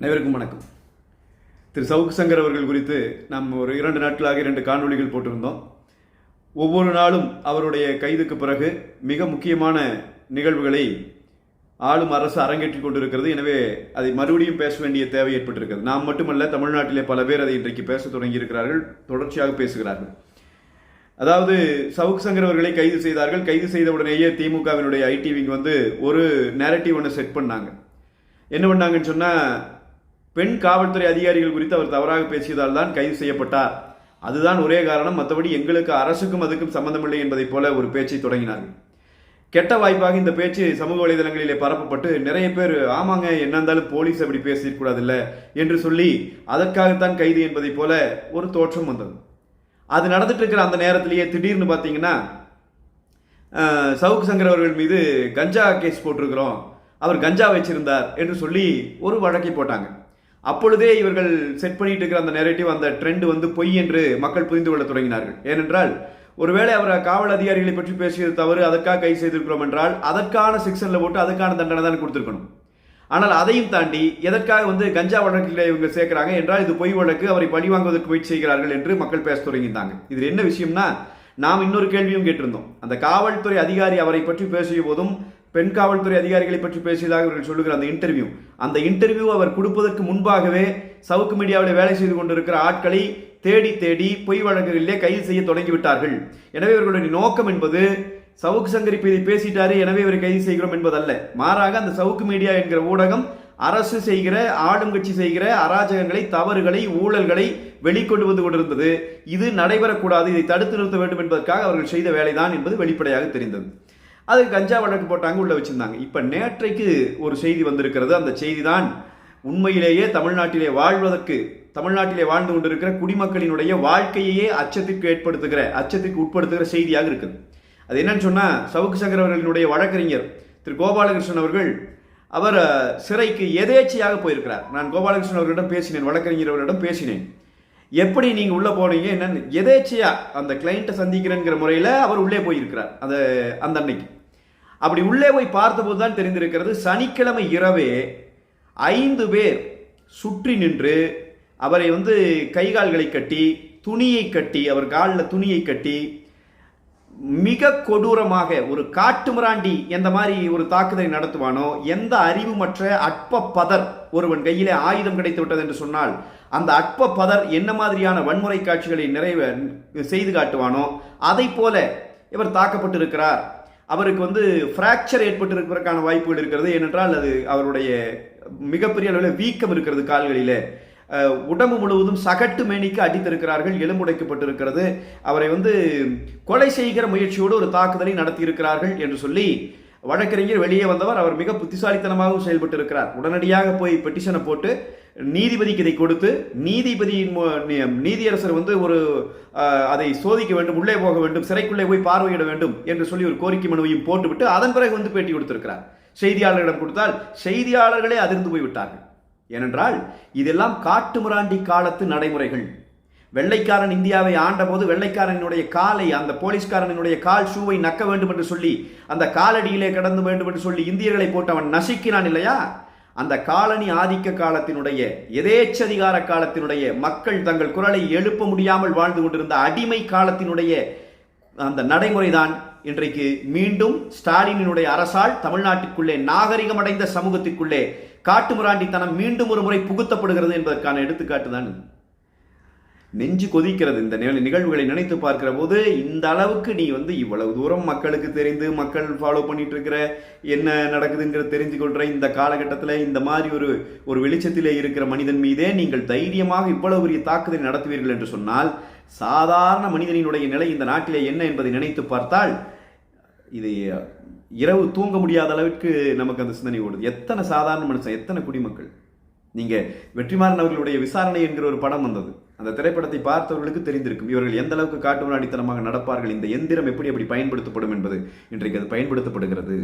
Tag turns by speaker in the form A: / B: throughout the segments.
A: அனைவருக்கும் வணக்கம். திரு சவுக்கு சங்கர் அவர்கள் குறித்து நாம் ஒரு இரண்டு நாட்களாக இரண்டு காணொலிகள் போட்டிருந்தோம். ஒவ்வொரு நாளும் அவருடைய கைதுக்கு பிறகு மிக முக்கியமான நிகழ்வுகளை ஆளும் அரசு அரங்கேற்றிக் கொண்டிருக்கிறது. எனவே அதை மறுபடியும் பேச வேண்டிய தேவை ஏற்பட்டிருக்கிறது. நாம் மட்டுமல்ல தமிழ்நாட்டிலே பல பேர் அதை இன்றைக்கு பேச தொடங்கியிருக்கிறார்கள் தொடர்ச்சியாக பேசுகிறார்கள். அதாவது சவுக் சங்கர் அவர்களை கைது செய்தார்கள். கைது செய்த உடனேயே திமுகவினுடைய ஐடிவிங் வந்து ஒரு நேரட்டிவ் ஒன்று செட் பண்ணாங்க. என்ன பண்ணாங்கன்னு சொன்னால் பெண் காவல்துறை அதிகாரிகள் குறித்து அவர் தவறாக பேசியதால் தான் கைது செய்யப்பட்டார். அதுதான் ஒரே காரணம் மற்றபடி எங்களுக்கு அரசுக்கும் அதுக்கும் சம்பந்தமில்லை என்பதைப் போல ஒரு பேச்சை தொடங்கினார்கள். கெட்ட வாய்ப்பாக இந்த பேச்சு சமூக வலைதளங்களிலே பரப்பப்பட்டு நிறைய பேர் ஆமாங்க என்ன இருந்தாலும் போலீஸ் அப்படி பேசியிருக்கூடாதுல்ல என்று சொல்லி அதற்காகத்தான் கைது என்பதைப் போல ஒரு தோற்றம் வந்தது. அது நடந்துட்டு இருக்கிற அந்த நேரத்திலேயே திடீர்னு பார்த்தீங்கன்னா சவுக் சங்கர் அவர்கள் மீது கஞ்சா கேஸ் போட்டிருக்கிறோம் அவர் கஞ்சா வச்சிருந்தார் என்று சொல்லி ஒரு வழக்கை போட்டாங்க. அப்பொழுதே இவர்கள் செட் பண்ணிட்டு இருக்கிற அந்த நெரேட்டிவ் அந்த ட்ரெண்ட் வந்து பொய் என்று மக்கள் புரிந்து கொள்ள தொடங்கினார்கள். ஏனென்றால் ஒருவேளை அவர் காவல் அதிகாரிகளை பற்றி பேசியது தவறு அதற்காக கைது செய்திருக்கிறோம் என்றால் அதற்கான செக்ஷனில் போட்டு அதுக்கான தண்டனை தான் கொடுத்துருக்கணும். ஆனால் அதையும் தாண்டி எதற்காக வந்து கஞ்சா வழக்கில் இவங்க சேர்க்கிறாங்க என்றால் இது பொய் வழக்கு அவரை பழி வாங்குவதற்கு முயற்சி செய்கிறார்கள் என்று மக்கள் பேச தொடங்கியிருந்தாங்க. இதில் என்ன விஷயம்னா நாம் இன்னொரு கேள்வியும் கேட்டிருந்தோம். அந்த காவல்துறை அதிகாரி அவரை பற்றி பேசிய போதும் பெண் காவல்துறை அதிகாரிகளை பற்றி பேசியதாக இவர்கள் சொல்லுகிற அந்த இன்டர்வியூ அந்த இன்டர்வியூ அவர் கொடுப்பதற்கு முன்பாகவே சவுக்கு மீடியாவில் வேலை செய்து கொண்டிருக்கிற ஆட்களை தேடி தேடி பொய் வழக்குகளிலே கைது செய்ய தொடங்கிவிட்டார்கள். எனவே இவர்களுடைய நோக்கம் என்பது சவுக்கு சங்கர் இதை பேசிட்டாரு எனவே இவரை கைது செய்கிறோம் என்பதல்ல. மாறாக அந்த சவுக்கு மீடியா என்கிற ஊடகம் அரசு செய்கிற ஆளுங்கட்சி செய்கிற அராஜகங்களை தவறுகளை ஊழல்களை வெளிக்கொண்டு வந்து கொண்டிருந்தது. இது நடைபெறக்கூடாது இதை தடுத்து நிறுத்த வேண்டும் என்பதற்காக அவர்கள் செய்த வேலைதான் என்பது வெளிப்படையாக தெரிந்தது. அது கஞ்சா வழக்கு போட்டாங்க உள்ளே வச்சுருந்தாங்க. இப்போ நேற்றைக்கு ஒரு செய்தி வந்திருக்கிறது. அந்த செய்தி தான் உண்மையிலேயே தமிழ்நாட்டிலே வாழ்வதற்கு தமிழ்நாட்டிலே வாழ்ந்து கொண்டிருக்கிற குடிமக்களினுடைய வாழ்க்கையே அச்சத்திற்கு ஏற்படுத்துகிற அச்சத்திற்கு உட்படுத்துகிற செய்தியாக இருக்குது. அது என்னன்னு சொன்னால் சவுக்கு சங்கர் அவர்களினுடைய வழக்கறிஞர் திரு கோபாலகிருஷ்ணன் அவர்கள் அவர் சிறைக்கு எதேச்சையாக போயிருக்கிறார். நான் கோபாலகிருஷ்ணன் அவர்களிடம் பேசினேன் வழக்கறிஞர் அவர்களிடம் பேசினேன். எப்படி நீங்கள் உள்ளே போனீங்க என்னன்னு எதேச்சையாக அந்த கிளைண்ட்டை சந்திக்கிறேங்கிற முறையில் அவர் உள்ளே போயிருக்கிறார். அந்த அந்த அன்னைக்கு. அப்படி உள்ளே போய் பார்த்தபோது தான் தெரிந்திருக்கிறது சனிக்கிழமை இரவே ஐந்து பேர் சுற்றி நின்று அவரை வந்து கைகால்களை கட்டி துணியை கட்டி அவர் காலில் துணியை கட்டி மிக கொடூரமாக ஒரு காட்டுமிராண்டி எந்த மாதிரி ஒரு தாக்குதலை நடத்துவானோ எந்த அறிவுமற்ற அற்ப பதர் ஒருவன் கையிலே ஆயுதம் கிடைத்து விட்டது என்று சொன்னால் அந்த அற்ப பதர் என்ன மாதிரியான வன்முறை காட்சிகளை நிறைவே செய்து காட்டுவானோ அதை போல இவர் தாக்கப்பட்டிருக்கிறார். அவருக்கு வந்து ஃப்ராக்சர் ஏற்பட்டிருப்பதற்கான வாய்ப்புகள் இருக்கிறது. ஏனென்றால் அது அவருடைய மிகப்பெரிய அளவில் வீக்கம் இருக்கிறது கால்களிலே. உடம்பு முழுவதும் சகட்டு மேனிக்கு அடித்திருக்கிறார்கள் எலும்புடைக்கப்பட்டிருக்கிறது. அவரை வந்து கொலை செய்கிற முயற்சியோடு ஒரு தாக்குதலை நடத்தியிருக்கிறார்கள் என்று சொல்லி வழக்கறிஞர் வெளியே வந்தவர் அவர் மிக புத்திசாலித்தனமாகவும் செயல்பட்டு இருக்கிறார் உடனடியாக போய் பெட்டிஷனை போட்டு நீதிபதிக்கு இதை கொடுத்து நீதிபதியின் நீதியரசர் வந்து ஒரு அதை சோதிக்க வேண்டும் உள்ளே போக வேண்டும் சிறைக்குள்ளே போய் பார்வையிட வேண்டும் என்று சொல்லி ஒரு கோரிக்கை மனுவையும் போட்டுவிட்டு அதன் பிறகு வந்து பேட்டி கொடுத்திருக்கிறார். செய்தியாளர்களிடம் கொடுத்தால் செய்தியாளர்களே அதிர்ந்து போய்விட்டார்கள் ஏனென்றால் இதெல்லாம் காட்டுமிராண்டி காலத்து நடைமுறைகள். வெள்ளைக்காரன் இந்தியாவை ஆண்டபோது வெள்ளைக்காரனுடைய காலை அந்த போலீஸ்காரனுடைய கால் ஷூவை நக்க வேண்டும் என்று சொல்லி அந்த காலடியிலே கடந்து வேண்டும் என்று சொல்லி இந்தியர்களை போட்டு அவன் நசுக்கினான் இல்லையா? அந்த காலனி ஆதிக்க காலத்தினுடைய எதேச்சதிகார காலத்தினுடைய மக்கள் தங்கள் குரலை எழுப்ப முடியாமல் வாழ்ந்து கொண்டிருந்த அடிமை காலத்தினுடைய அந்த நடைமுறைதான் இன்றைக்கு மீண்டும் ஸ்டாலினினுடைய அரசால் தமிழ்நாட்டிற்குள்ளே நாகரிகமடைந்த சமூகத்திற்குள்ளே காட்டுமிராண்டித்தனம் மீண்டும் ஒரு முறை புகுத்தப்படுகிறது என்பதற்கான எடுத்துக்காட்டு தான் இது. நெஞ்சு கொதிக்கிறது. இந்த நிகழ்வுகளை நினைத்து பார்க்கிற போது இந்த அளவுக்கு நீ வந்து இவ்வளவு தூரம் மக்களுக்கு தெரிந்து மக்கள் ஃபாலோ பண்ணிட்டு இருக்கிற என்ன நடக்குதுங்கிறத தெரிஞ்சு கொள்ற இந்த காலகட்டத்தில் இந்த மாதிரி ஒரு ஒரு வெளிச்சத்திலே இருக்கிற மனிதன் மீதே நீங்கள் தைரியமாக இவ்வளவு பெரிய தாக்குதலை நடத்துவீர்கள் என்று சொன்னால் சாதாரண மனிதனினுடைய நிலை இந்த நாட்டிலே என்ன என்பதை நினைத்து பார்த்தால் இது இரவு தூங்க முடியாத அளவுக்கு நமக்கு அந்த சிந்தனை ஓடுது. எத்தனை சாதாரண மனுஷன் எத்தனை குடிமக்கள்? நீங்க வெற்றிமாறன் அவர்களுடைய விசாரணை என்கிற ஒரு படம் வந்தது. அந்த திரைப்படத்தை பார்த்தவர்களுக்கு தெரிந்திருக்கும். இவர்கள் எந்த அளவுக்கு அடித்தனமாக நடப்பார்கள் இந்த எந்திரம் எப்படி எப்படி பயன்படுத்தப்படும் என்பது இன்றைக்கு அது பயன்படுத்தப்படுகிறது.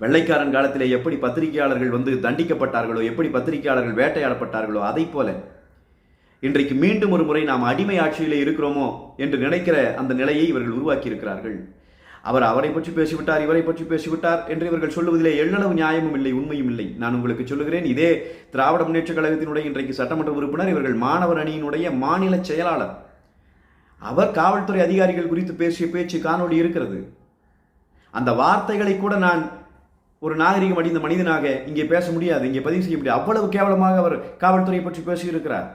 A: வெள்ளைக்காரன் காலத்திலே எப்படி பத்திரிகையாளர்கள் வந்து தண்டிக்கப்பட்டார்களோ எப்படி பத்திரிகையாளர்கள் வேட்டையாடப்பட்டார்களோ அதை போல இன்றைக்கு மீண்டும் ஒரு முறை நாம் அடிமை ஆட்சியிலே இருக்கிறோமோ என்று நினைக்கிற அந்த நிலையை இவர்கள் உருவாக்கி இருக்கிறார்கள் அவர் அவரை பற்றி பேசிவிட்டார் இவரை பற்றி பேசிவிட்டார் என்று இவர்கள் சொல்லுவதிலே எள்ளளவு நியாயமும் இல்லை உண்மையும் இல்லை. நான் உங்களுக்கு சொல்லுகிறேன் இதே திராவிட முன்னேற்ற கழகத்தினுடைய இன்றைக்கு சட்டமன்ற உறுப்பினர் இவர்கள் மாணவர் அணியினுடைய மாநில செயலாளர். அவர் காவல்துறை அதிகாரிகள் குறித்து பேசிய பேச்சு காணொளி இருக்கிறது. அந்த வார்த்தைகளை கூட நான் ஒரு நாகரிகம் அடைந்த மனிதனாக இங்கே பேச முடியாது இங்கே பதிவு செய்ய முடியாது. அவ்வளவு கேவலமாக அவர் காவல்துறையை பற்றி பேசியிருக்கிறார்.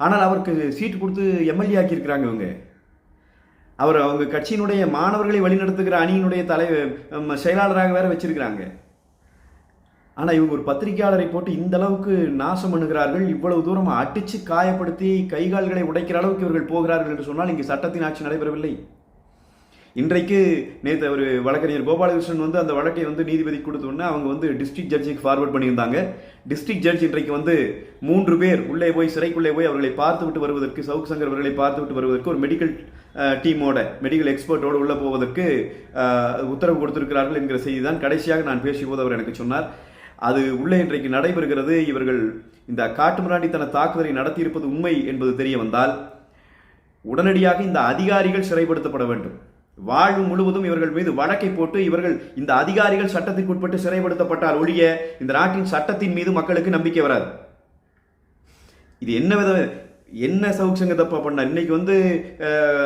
A: ஆனால் அவருக்கு சீட்டு கொடுத்து எம்எல்ஏ ஆக்கியிருக்கிறாங்க இவங்க. அவர் அவங்க கட்சியினுடைய மாணவர்களை வழிநடத்துகிற அணியினுடைய தலை செயலாளராக வேற வச்சிருக்கிறாங்க. ஆனால் இவங்க ஒரு பத்திரிகையாளரை போட்டு இந்த அளவுக்கு நாசம் பண்ணுகிறார்கள். இவ்வளவு தூரம் அடித்து காயப்படுத்தி கைகால்களை உடைக்கிற அளவுக்கு இவர்கள் போகிறார்கள் என்று சொன்னால் இங்கு சட்டத்தின் ஆட்சி நடைபெறவில்லை. இன்றைக்கு நேற்று ஒரு வழக்கறிஞர் கோபாலகிருஷ்ணன் வந்து அந்த வழக்கை வந்து நீதிபதி கொடுத்த அவங்க வந்து டிஸ்ட்ரிக்ட் ஜட்ஜுக்கு ஃபார்வர்ட் பண்ணியிருந்தாங்க. டிஸ்ட்ரிக்ட் ஜட்ஜ் இன்றைக்கு வந்து மூன்று பேர் உள்ளே போய் சிறைக்குள்ளே போய் அவர்களை பார்த்து விட்டு வருவதற்கு சவுக் சங்கர் அவர்களை பார்த்து விட்டு வருவதற்கு ஒரு மெடிக்கல் டீமோட மெடிக்கல் எக்ஸ்பர்ட்டோடு உள்ளே போவதற்கு உத்தரவு கொடுத்திருக்கிறார்கள் என்கிற செய்தி தான் கடைசியாக நான் பேசியபோது அவர் எனக்கு சொன்னார். அது உள்ளே இன்றைக்கு நடைபெறுகிறது. இவர்கள் இந்த காட்டுமிராண்டித்தன தாக்குதலை நடத்தியிருப்பது உண்மை என்பது தெரிய வந்தால் உடனடியாக இந்த அதிகாரிகள் சிறைப்படுத்தப்பட வேண்டும். வாழ்வு முழுவதும் இவர்கள் மீது வழக்கை போட்டு இவர்கள் இந்த அதிகாரிகள் சட்டத்திற்கு உட்பட்டு சிறைப்படுத்தப்பட்டால் ஒழிய இந்த நாட்டின் சட்டத்தின் மீது மக்களுக்கு நம்பிக்கை வராது. இது என்ன வித என்ன சவுக் தப்பா பண்ணார் இன்னைக்கு வந்து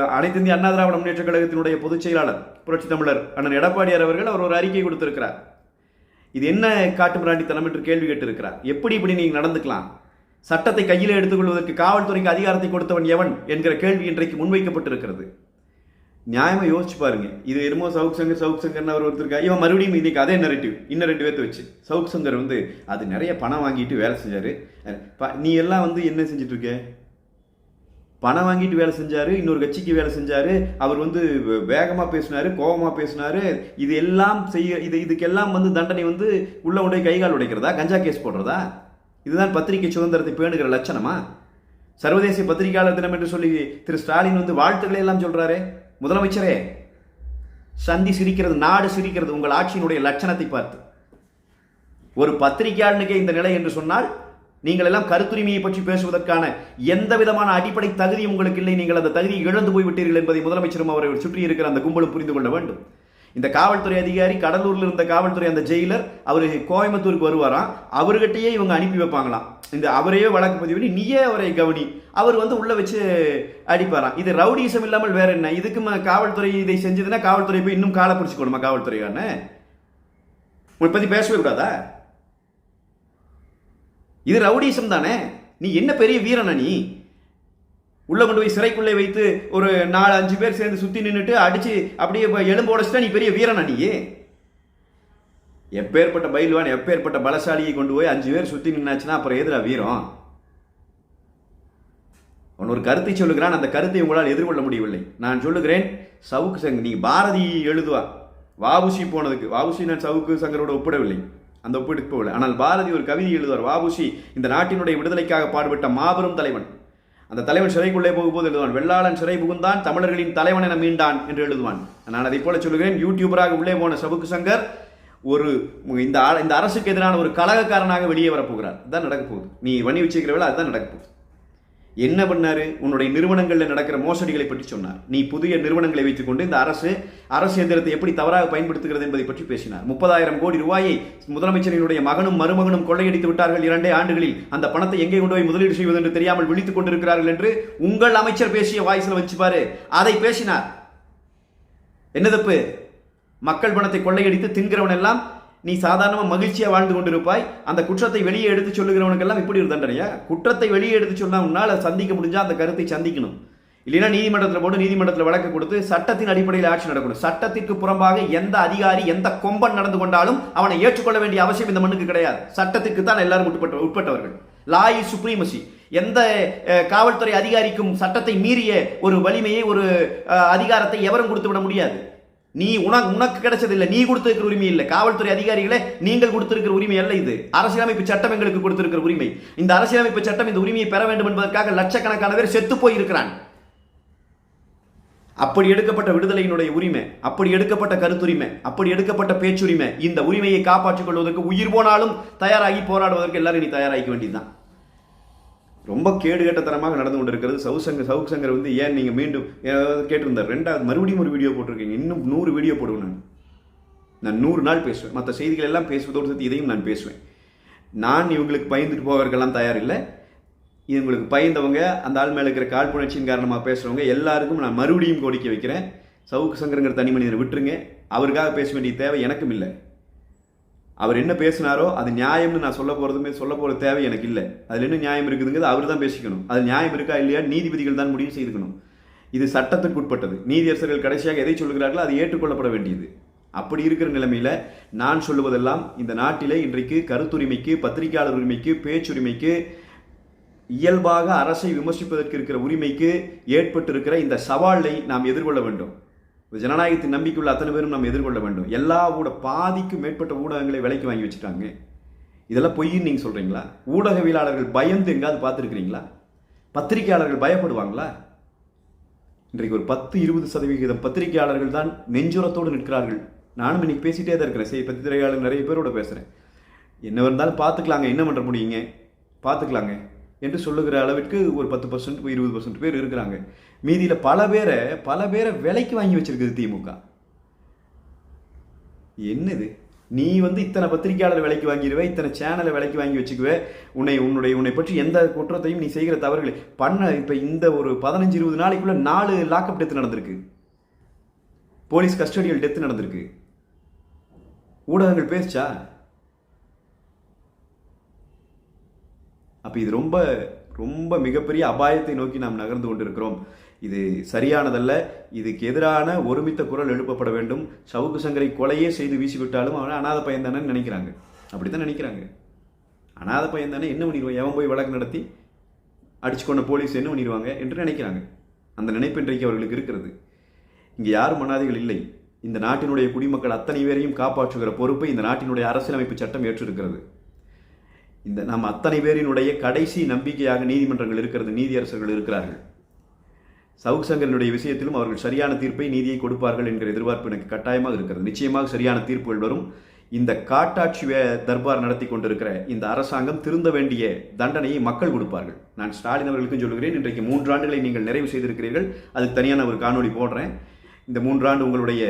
A: அனைத்து இந்திய அண்ணா திராவிட முன்னேற்ற கழகத்தினுடைய பொதுச் செயலாளர் புரட்சி தமிழர் அண்ணன் எடப்பாடியார் அவர்கள் அவர் ஒரு அறிக்கை கொடுத்திருக்கிறார். இது என்ன காட்டு மிராண்டித்தனம் என்று கேள்வி கேட்டிருக்கிறார். எப்படி இப்படி நீங்க நடந்துக்கலாம்? சட்டத்தை கையில் எடுத்துக்கொள்வதற்கு காவல்துறைக்கு அதிகாரத்தை கொடுத்தவன் எவன் என்கிற கேள்வி இன்றைக்கு முன்வைக்கப்பட்டிருக்கிறது. நியாயமா யோசிச்சு பாருங்க. இது என்னமோ சவுக் சங்கர் சவுக் சங்கர்னு அவர் ஒருத்தருக்கா இவன் மறுபடியும் இன்னைக்கு அதே நெரட்டிவ் இன்னும் ரெண்டு பேர்த்து வச்சு. சவுக் சங்கர் வந்து அது நிறைய பணம் வாங்கிட்டு வேலை செஞ்சாரு. ப- நீ எல்லாம் வந்து என்ன செஞ்சுட்டு இருக்க? பணம் வாங்கிட்டு வேலை செஞ்சார் இன்னொரு கட்சிக்கு வேலை செஞ்சார் அவர் வந்து வேகமாக பேசினார் கோபமாக பேசினார் பேசினாரு இது எல்லாம் செய்ய இது இதுக்கெல்லாம் வந்து தண்டனை வந்து உள்ள உடைய கைகால் உடைக்கிறதா? கஞ்சா கேஸ் போடுறதா? இதுதான் பத்திரிகை சுதந்திரத்தை பேணுகிற லட்சணமா? சர்வதேச பத்திரிகையாளர் தினம் என்று சொல்லி திரு ஸ்டாலின் வந்து வாழ்த்துக்களை எல்லாம் சொல்கிறாரே முதலமைச்சரே சந்தி சிரிக்கிறது நாடு சிரிக்கிறது உங்கள் ஆட்சியினுடைய லட்சணத்தை பார்த்து. ஒரு பத்திரிகையாளனுக்கே இந்த நிலை என்று சொன்னால் நீங்கள் எல்லாம் கருத்துரிமையை பற்றி பேசுவதற்கான எந்த விதமான அடிப்படை தகுதி உங்களுக்கு இல்லை. நீங்கள் அந்த தகுதியை இழந்து போய்விட்டீர்கள் என்பதை முதலமைச்சரும் அவரை சுற்றி இருக்கிற அந்த கும்பலும் புரிந்து கொள்ள வேண்டும். இந்த காவல்துறை அதிகாரி கடலூரில் இருந்த காவல்துறை அந்த ஜெயிலர் அவர் கோயம்புத்தூருக்கு வருவாராம். அவர்கிட்டயே இவங்க அனுப்பி வைப்பாங்களாம். இந்த அவரையே வழக்கு பதிவு பண்ணி நீயே அவரை கவனி. அவர் வந்து உள்ள வச்சு அடிப்பாராம். இது ரவுடிசம் இல்லாமல் வேற என்ன? இதுக்கு காவல்துறை இதை செஞ்சதுன்னா காவல்துறை போய் இன்னும் காலை பிடிச்சிக்கணுமா காவல்துறையான உங்களை பத்தி பேசவே கூடாதா? இது ரவுடிசம் தானே? நீ என்ன பெரிய வீரனா நீ? உள்ள கொண்டு போய் சிறைக்குள்ளே வைத்து ஒரு நாலு அஞ்சு பேர் சேர்ந்து சுற்றி நின்றுட்டு அடித்து அப்படியே எலும்பு உடைச்சிட்டா நீ பெரிய வீரனா நீ? எப்பேற்பட்ட பயில்வான் எப்பேற்பட்ட பலசாலியை கொண்டு போய் அஞ்சு பேர் சுற்றி நின்னாச்சுன்னா அப்புறம் எதுடா வீரம்? அவன் ஒரு கருத்தை சொல்லுகிறான் அந்த கருத்தை உங்களால் எதிர்கொள்ள முடியவில்லை. நான் சொல்லுகிறேன் சவுக்கு சங்க நீ பாரதி எழுதுவா. வாபுசி போனதுக்கு வாபுசி நான் சவுக்கு சங்கரோட ஒப்பிடவில்லை. அந்த ஒப்பிடுக்கு போகல. ஆனால் பாரதி ஒரு கவிதை எழுதுவார். வாபுசி இந்த நாட்டினுடைய விடுதலைக்காக பாடுபட்ட மாபெரும் தலைவன். அந்த தலைவன் சிறைக்குள்ளே போகும்போது எழுதுவான் வெள்ளாளன் சிறை புகுந்தான் தமிழர்களின் தலைவன் என மீண்டான் என்று எழுதுவான். நான் அதை போல சொல்கிறேன் யூடியூபராக உள்ளே போன சபுக்கு சங்கர் ஒரு இந்த இந்த அரசுக்கு எதிரான ஒரு கலகக்காரனாக வெளியே வரப்போகிறார் அதுதான் நடக்க போகுது. நீ வண்ணி வச்சுக்கிற வேலை அதுதான் நடக்க போகுது. என்ன பண்ணாரு? உன்னுடைய நிறுவனங்களில் நடக்கிற மோசடிகளை பற்றி சொன்னார். நீ புதிய நிறுவனங்களை வைத்துக்கொண்டு இந்த அரசு அரசு எந்திரத்தை எப்படி தவறாக பயன்படுத்துகிறது என்பதை பற்றி பேசினார். முப்பதாயிரம் கோடி ரூபாயை முதலமைச்சரினுடைய மகனும் மருமகனும் கொள்ளையடித்து விட்டார்கள் இரண்டே ஆண்டுகளில். அந்த பணத்தை எங்கே கொண்டு போய் முதலீடு செய்வது என்று தெரியாமல் விழித்துக் கொண்டிருக்கிறார்கள் என்று உங்கள் அமைச்சர் பேசிய வாய்ஸ்ல வச்சுப்பாரு அதை பேசினார். என்ன தப்பு? மக்கள் பணத்தை கொள்ளையடித்து தின்கிறவன் எல்லாம் நீ சாதாரணமாக மகிழ்ச்சியாக வாழ்ந்து கொண்டிருப்பாய். அந்த குற்றத்தை வெளியே எடுத்து சொல்லுகிறவனுக்கெல்லாம் இப்படி ஒரு தண்டனையா? குற்றத்தை வெளியே எடுத்து சொன்னால் உன்னால் சந்திக்க முடிஞ்சால் அந்த கருத்தை சந்திக்கணும். இல்லைன்னா நீதிமன்றத்தில் போட்டு நீதிமன்றத்தில் வழக்கு கொடுத்து சட்டத்தின் அடிப்படையில் ஆட்சி நடக்கணும். சட்டத்திற்கு புறம்பாக எந்த அதிகாரி எந்த கொம்பன் நடந்து கொண்டாலும் அவனை ஏற்றுக்கொள்ள வேண்டிய அவசியம் இந்த மண்ணுக்கு கிடையாது. சட்டத்திற்கு தான் எல்லாரும் உட்பட்ட உட்பட்டவர்கள். லாய் சுப்ரீமசி. எந்த காவல்துறை அதிகாரிக்கும் சட்டத்தை மீறிய ஒரு வலிமையை ஒரு அதிகாரத்தை எவரும் கொடுத்து விட முடியாது. நீ உனக்கு உனக்கு கிடைச்சதில்லை நீ கொடுத்திருக்கிற உரிமை இல்லை. காவல்துறை அதிகாரிகளே நீங்கள் கொடுத்திருக்கிற உரிமை அல்ல இது. அரசியலமைப்பு சட்டம் எங்களுக்கு கொடுத்திருக்கிற உரிமை. இந்த அரசியலமைப்பு சட்டம் இந்த உரிமையை பெற வேண்டும் என்பதற்காக லட்சக்கணக்கான பேர் செத்து போயிருக்கிறான். அப்படி எடுக்கப்பட்ட விடுதலையினுடைய உரிமை அப்படி எடுக்கப்பட்ட கருத்துரிமை அப்படி எடுக்கப்பட்ட பேச்சுரிமை இந்த உரிமையை காப்பாற்றிக் கொள்வதற்கு உயிர் போனாலும் தயாராகி போராடுவதற்கு எல்லாரும் நீ தயாராகிக்க வேண்டியதுதான். ரொம்ப கேடுகட்டத்தனமாக நடந்து கொண்டிருக்கிறது. சவுசங்கர் சவுக் சங்கர் வந்து ஏன் நீங்கள் மீண்டும் கேட்டிருந்தார்? ரெண்டாவது மறுபடியும் ஒரு வீடியோ போட்டிருக்கீங்க. இன்னும் நூறு வீடியோ போடுவேன் நான். நான் நூறு நாள் பேசுவேன். மற்ற செய்திகள் எல்லாம் பேசுவதோடு சேர்த்து இதையும் நான் பேசுவேன். நான் இவங்களுக்கு பயந்துட்டு போவதற்கெல்லாம் தயார் இல்லை இவங்களுக்கு பயந்தவங்க அந்த ஆள் மேலே இருக்கிற காழ்ப்புணர்ச்சியின் காரணமாக பேசுகிறவங்க எல்லாருக்கும் நான் மறுபடியும் கோரிக்கை வைக்கிறேன். சவுக்கு சங்கரங்கிற தனி மனிதரை விட்டுருங்க. அவருக்காக பேச வேண்டிய தேவை எனக்கும் இல்லை. அவர் என்ன பேசினாரோ அது நியாயம்னு நான் சொல்ல போகிறதுமே சொல்ல போகிற தேவை எனக்கு இல்லை. அதில் என்ன நியாயம் இருக்குதுங்கிறது அவர் தான் பேசிக்கணும். அது நியாயம் இருக்கா இல்லையா? நீதிபதிகள் தான் முடிவு செய்துக்கணும். இது சட்டத்துக்கு உட்பட்டது. நீதியரசர்கள் கடைசியாக எதை சொல்கிறார்களோ அது ஏற்றுக்கொள்ளப்பட வேண்டியது. அப்படி இருக்கிற நிலைமையில் நான் சொல்லுவதெல்லாம் இந்த நாட்டிலே இன்றைக்கு கருத்துரிமைக்கு பத்திரிகையாளர் உரிமைக்கு பேச்சுரிமைக்கு இயல்பாக அரசை விமர்சிப்பதற்கு இருக்கிற உரிமைக்கு ஏற்பட்டிருக்கிற இந்த சவாலை நாம் எதிர்கொள்ள வேண்டும். இந்த ஜனநாயகத்தின் நம்பிக்கையுள்ள அத்தனை பேரும் நம்ம எதிர்கொள்ள வேண்டும். எல்லா ஊட பாதிக்கும் மேற்பட்ட ஊடகங்களை விலைக்கு வாங்கி வச்சுட்டாங்க. இதெல்லாம் பொய்ன்னு நீங்கள் சொல்கிறீங்களா ஊடகவியலாளர்கள் பயந்து எங்காவது பார்த்துருக்குறீங்களா? பத்திரிகையாளர்கள் பயப்படுவாங்களா? இன்றைக்கு ஒரு பத்து இருபது சதவிகிதம் பத்திரிகையாளர்கள் தான் நெஞ்சுரத்தோடு நிற்கிறார்கள். நானும் இன்னைக்கு பேசிட்டே தான் இருக்கிறேன். சரி பத்திரிகையாளர் நிறைய பேரோட பேசுகிறேன் என்ன இருந்தாலும் பார்த்துக்கலாங்க. என்ன பண்ணுற முடியுங்க? பார்த்துக்கலாங்க. என்று சொல்லுகிற அளவிற்கு ஒரு பத்து பர்சன்ட் இருபது பர்சன்ட் பேர் இருக்கிறாங்க. மீதியில் பல பேரை பல பேரை விலைக்கு வாங்கி வச்சிருக்குது திமுக. என்னது? நீ வந்து இத்தனை பத்திரிகையாளர் விலைக்கு வாங்கிடுவே இத்தனை சேனலை விலைக்கு வாங்கி வச்சுக்குவே உன்னை உன்னுடைய உன்னை பற்றி எந்த குற்றத்தையும் நீ செய்கிற தவறுகளை. பண்ண இப்போ இந்த ஒரு பதினஞ்சு இருபது நாளைக்குள்ள நாலு லாக்அப் டெத் நடந்திருக்கு. போலீஸ் கஸ்டடியில் டெத்து நடந்திருக்கு. ஊடகங்கள் பேசுச்சா? அப்போ இது ரொம்ப ரொம்ப மிகப்பெரிய அபாயத்தை நோக்கி நாம் நகர்ந்து கொண்டிருக்கிறோம். இது சரியானதல்ல. இதுக்கு எதிரான ஒருமித்த குரல் எழுப்பப்பட வேண்டும். சவுக்கு சங்கரை கொலையே செய்து வீசிவிட்டாலும் அவன் அனாத பையன் தானே நினைக்கிறாங்க. அப்படித்தான் நினைக்கிறாங்க. அனாத பையன் தானே என்ன பண்ணிடுவான்? எவன் போய் வழக்கு நடத்தி அடிச்சு கொண்ட போலீஸ் என்ன பண்ணிடுவாங்க என்று நினைக்கிறாங்க. அந்த நினைப்பு இன்றைக்கு அவர்களுக்கு இருக்கிறது. இங்கே யாரும் அனாதைகள் இல்லை. இந்த நாட்டினுடைய குடிமக்கள் அத்தனை பேரையும் காப்பாற்றுகிற பொறுப்பை இந்த நாட்டினுடைய அரசியலமைப்பு சட்டம் ஏற்றிருக்கிறது. இந்த நாம் அத்தனை பேரினுடைய கடைசி நம்பிக்கையாக நீதிமன்றங்கள் இருக்கிறது நீதியரசர்கள் இருக்கிறார்கள். சவுக் சங்கரனுடைய விஷயத்திலும் அவர்கள் சரியான தீர்ப்பை நீதியை கொடுப்பார்கள் என்கிற எதிர்பார்ப்பு எனக்கு கட்டாயமாக இருக்கிறது. நிச்சயமாக சரியான தீர்ப்புகள் வரும். இந்த காட்டாட்சி தர்பார் நடத்தி கொண்டிருக்கிற இந்த அரசாங்கம் திருந்த வேண்டிய தண்டனையை மக்கள் கொடுப்பார்கள். நான் ஸ்டாலின் அவர்களுக்கும் சொல்கிறேன் இன்றைக்கு மூன்றாண்டுகளை நீங்கள் நிறைவு செய்திருக்கிறீர்கள். அதுக்கு தனியான ஒரு காணொளி போடுறேன். இந்த மூன்றாண்டு உங்களுடைய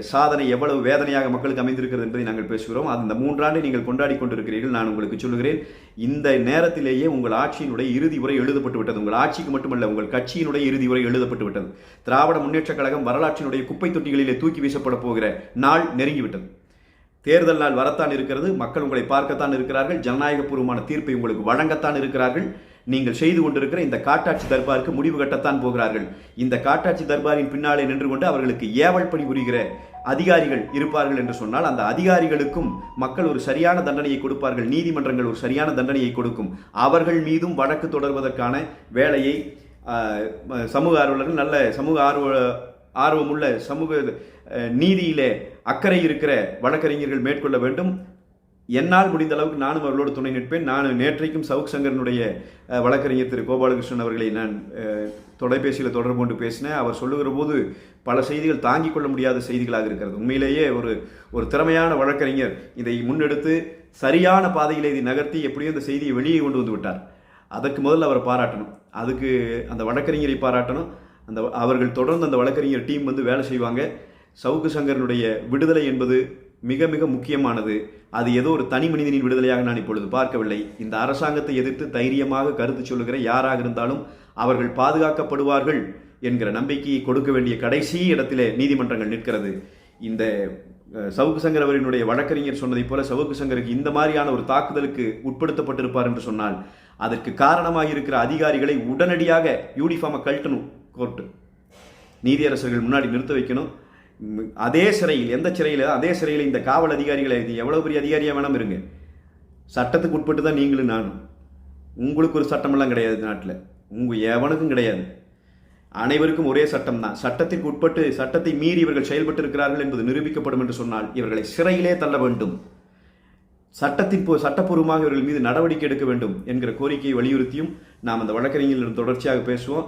A: சாதனை எவ்வளவு வேதனையாக மக்களுக்கு அமைந்திருக்கிறது என்பதை நாங்கள் பேசுகிறோம். அந்த மூன்றாண்டை நீங்கள் கொண்டாடி கொண்டிருக்கிறீர்கள். நான் உங்களுக்கு சொல்லுகிறேன் இந்த நேரத்திலேயே உங்கள் ஆட்சியினுடைய இறுதி உரை எழுதப்பட்டு விட்டது. உங்கள் ஆட்சிக்கு மட்டுமல்ல உங்கள் கட்சியினுடைய இறுதி உரை எழுதப்பட்டு விட்டது. திராவிட முன்னேற்றக் கழகம் வரலாற்றினுடைய குப்பை தொட்டிகளிலே தூக்கி வீசப்பட போகிற நாள் நெருங்கிவிட்டது. தேர்தல் நாள் வரத்தான் இருக்கிறது. மக்கள் உங்களை பார்க்கத்தான் இருக்கிறார்கள். ஜனநாயகபூர்வமான தீர்ப்பை உங்களுக்கு வழங்கத்தான் இருக்கிறார்கள். நீங்கள் செய்து கொண்டிருக்கிற இந்த காட்டாட்சி தர்பாருக்கு முடிவு கட்டத்தான் போகிறார்கள். இந்த காட்டாட்சி தர்பாரின் பின்னாலே நின்று கொண்டு அவர்களுக்கு ஏவல் பணி புரிகிற அதிகாரிகள் இருப்பார்கள் என்று சொன்னால் அந்த அதிகாரிகளுக்கும் மக்கள் ஒரு சரியான தண்டனையை கொடுப்பார்கள். நீதிமன்றங்கள் ஒரு சரியான தண்டனையை கொடுக்கும். அவர்கள் மீதும் வழக்கு தொடர்வதற்கான வேலையை சமூக ஆர்வலர்கள் நல்ல சமூக ஆர்வ ஆர்வமுள்ள சமூக நீதியிலே அக்கறை இருக்கிற வழக்கறிஞர்கள் மேற்கொள்ள வேண்டும். என்னால் முடிந்த அளவுக்கு நானும் அவர்களோடு துணை நிற்பேன். நான் நேற்றைக்கும் சவுக் சங்கரனுடைய வழக்கறிஞர் திரு கோபாலகிருஷ்ணன் அவர்களை நான் தொலைபேசியில் தொடர்பு கொண்டு பேசினேன். அவர் சொல்லுகிற போது பல செய்திகள் தாங்கிக் கொள்ள முடியாத செய்திகளாக இருக்கிறது. உண்மையிலேயே ஒரு ஒரு திறமையான வழக்கறிஞர் இதை முன்னெடுத்து சரியான பாதையில் இதை நகர்த்தி எப்படியோ இந்த செய்தியை வெளியே கொண்டு வந்து விட்டார். அதற்கு முதல்ல அவரை பாராட்டணும். அதுக்கு அந்த வழக்கறிஞரை பாராட்டணும். அந்த அவர்கள் தொடர்ந்து அந்த வழக்கறிஞர் டீம் வந்து வேலை செய்வாங்க. சவுக்கு சங்கரனுடைய விடுதலை என்பது மிக மிக முக்கியமானது. அது ஏதோ ஒரு தனி மனிதனின் விடுதலையாக நான் இப்பொழுது பார்க்கவில்லை. இந்த அரசாங்கத்தை எதிர்த்து தைரியமாக கருத்து சொல்லுகிற யாராக இருந்தாலும் அவர்கள் பாதுகாக்கப்படுவார்கள் என்கிற நம்பிக்கையை கொடுக்க வேண்டிய கடைசி இடத்திலே நீதிமன்றங்கள் நிற்கிறது. இந்த சவுக்கு சங்கர் அவரினுடைய வழக்கறிஞர் சொன்னதைப் போல சவுக்கு சங்கருக்கு இந்த மாதிரியான ஒரு தாக்குதலுக்கு உட்படுத்தப்பட்டிருப்பார் என்று சொன்னால் அதற்கு காரணமாக இருக்கிற அதிகாரிகளை உடனடியாக யூனிஃபார்மை கழட்டணும் கோர்ட்டு. நீதியரசர்கள் முன்னாடி நிறுத்த வைக்கணும். அதே சிறையில் எந்த சிறையில்? அதே சிறையில் இந்த காவல் அதிகாரிகளை இது பெரிய அதிகாரியாக வேணாம் இருங்க. சட்டத்துக்கு உட்பட்டு தான் நீங்களும் நானும். உங்களுக்கு ஒரு சட்டமெல்லாம் கிடையாது நாட்டில். உங்கள் எவனுக்கும் கிடையாது. அனைவருக்கும் ஒரே சட்டம் தான். சட்டத்திற்கு உட்பட்டு சட்டத்தை மீறி இவர்கள் செயல்பட்டு இருக்கிறார்கள் என்பது நிரூபிக்கப்படும் என்று சொன்னால் இவர்களை சிறையிலே தள்ள வேண்டும். சட்டத்தின் போ- சட்டப்பூர்வமாக இவர்கள் மீது நடவடிக்கை எடுக்க வேண்டும் என்கிற கோரிக்கையை வலியுறுத்தியும் நாம் அந்த வழக்கறிஞர்களிடம் தொடர்ச்சியாக பேசுவோம்.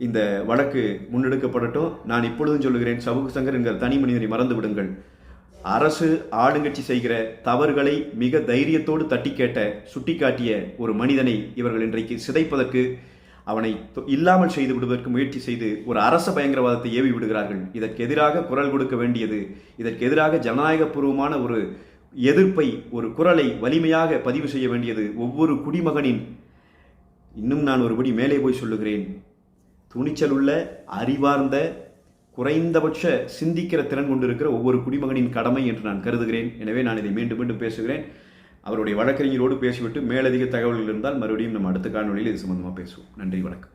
A: இந்த வழக்கு முன்னெடுக்கப்படட்டும். நான் இப்பொழுதும் சொல்லுகிறேன் சவுக்கு சங்கர் என்கிற தனி மனிதனை மறந்து விடுங்கள். அரசு ஆளுங்கட்சி செய்கிற தவறுகளை மிக தைரியத்தோடு தட்டி கேட்ட சுட்டிக்காட்டிய ஒரு மனிதனை இவர்கள் இன்றைக்கு சிதைப்பதற்கு அவனை தொ- இல்லாமல் செய்து விடுவதற்கு முயற்சி செய்து ஒரு அரச பயங்கரவாதத்தை ஏவி விடுகிறார்கள். இதற்கு எதிராக குரல் கொடுக்க வேண்டியது இதற்கு எதிராக ஜனநாயகபூர்வமான ஒரு எதிர்ப்பை ஒரு குரலை வலிமையாக பதிவு செய்ய வேண்டியது ஒவ்வொரு குடிமகனின் இன்னும் நான் ஒருபடி மேலே போய் சொல்லுகிறேன். துணிச்சல் உள்ள அறிவார்ந்த குறைந்தபட்ச சிந்திக்கிற திறன் கொண்டிருக்கிற ஒவ்வொரு குடிமகனின் கடமை என்று நான் கருதுகிறேன். எனவே நான் இதை மீண்டும் மீண்டும் பேசுகிறேன். அவருடைய வழக்கறிஞரோடு பேசிவிட்டு மேலதிக தகவல்கள் இருந்தால் மறுபடியும் நம்ம அடுத்த காணொலியில் இது சம்பந்தமாக பேசுவோம். நன்றி வணக்கம்.